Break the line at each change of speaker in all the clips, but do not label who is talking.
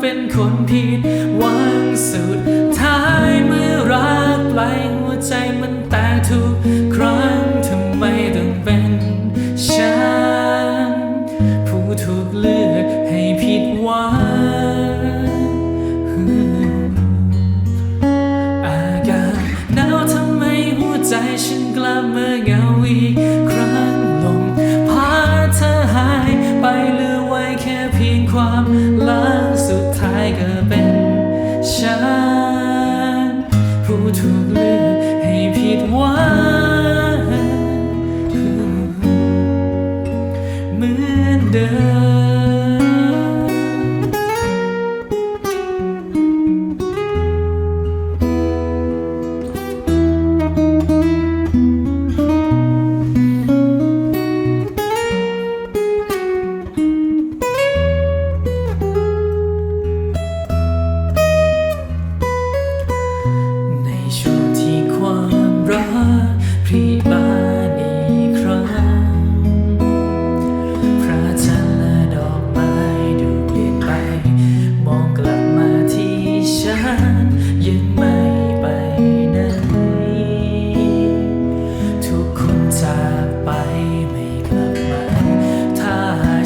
เป็นคนผิดวังสุดท้ายเมื่อรักไปหัวใจมันแตกทุก ลือให้ผิดหวัง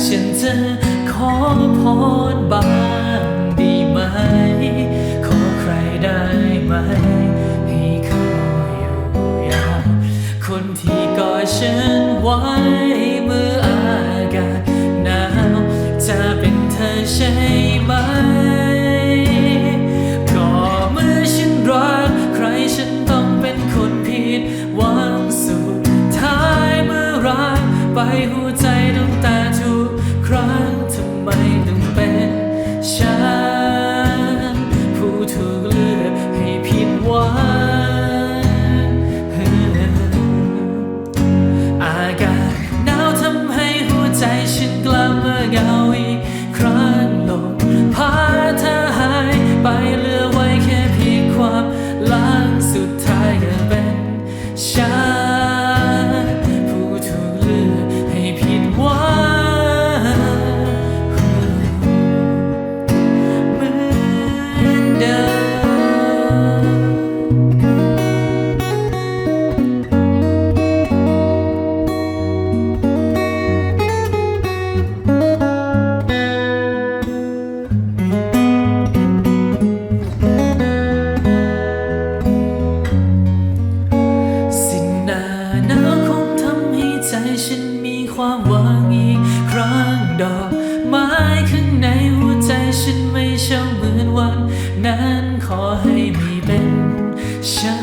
ฉันจะขอพรบ้างดีไหม ขอใครได้ไหม ให้เขาอยู่ยาวคนที่กอดฉันไว้เมื่ออากาศหนาวจะเป็นเธอใช่ไหมก็เมื่อฉันรักใครฉันต้องเป็นคนผิดหวังสุดท้ายเมื่อรักไปหัว 在心 ฉันมีความหวังอีกครั้งดอกไม้ข้างในหัวใจฉันไม่เช่าเหมือนวัน นั้นขอให้มีเป็นฉัน